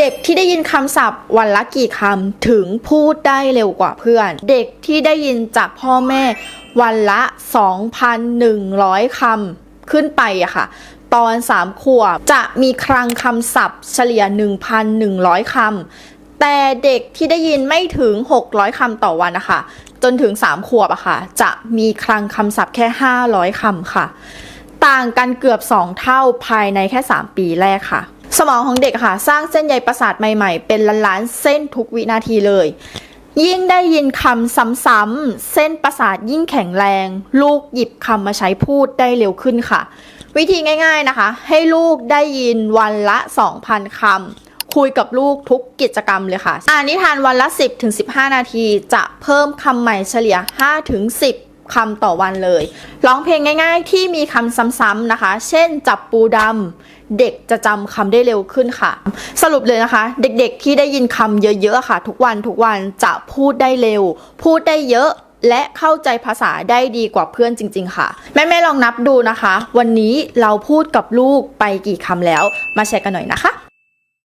เด็กที่ได้ยินคำศัพท์วันละกี่คำถึงพูดได้เร็วกว่าเพื่อน เด็กที่ได้ยินจากพ่อแม่ วันละ 2,100 คำขึ้นไปอะค่ะ ตอน 3 ขวบจะมีคลังคำศัพท์เฉลี่ย 1,100 คำ แต่เด็กที่ได้ยินไม่ถึง 600 คำต่อวันนะคะ จนถึง 3 ขวบอะค่ะ จะมีคลังคำศัพท์แค่ 500 คำค่ะ ต่างกันเกือบ 2 เท่าภายในแค่ 3 ปีแรกค่ะ สมองของเด็กค่ะ สร้างเส้นใยประสาทใหม่ๆ เป็นล้านๆเส้นทุกวินาทีเลย ยิ่งได้ยินคำซ้ำๆเส้นประสาทยิ่งแข็งแรง ลูกหยิบคำมาใช้พูดได้เร็วขึ้นค่ะ วิธีง่าย ๆนะคะ ให้ลูกได้ยินวันละ 2,000คำคุยกับลูกทุกกิจกรรมเลยค่ะ อ่านนิทานวันละ 10ถึง15 นาที จะเพิ่มคำใหม่เฉลี่ย5ถึง10 คำต่อวันเลย ร้องเพลงง่าย ๆ ที่มีคำซ้ำๆนะคะ เช่น จับปูดำเด็กจะจำคำได้เร็วขึ้นค่ะ สรุปเลยนะคะ เด็กๆที่ได้ยินคำเยอะๆค่ะ ทุกวันทุกวันจะพูดได้เร็ว พูดได้เยอะและเข้าใจภาษาได้ดีกว่าเพื่อนจริง ๆ ค่ะ แม่ ๆ ลองนับดูนะคะ วันนี้เราพูดกับลูกไปกี่คำแล้ว มาแชร์กันหน่อยนะคะ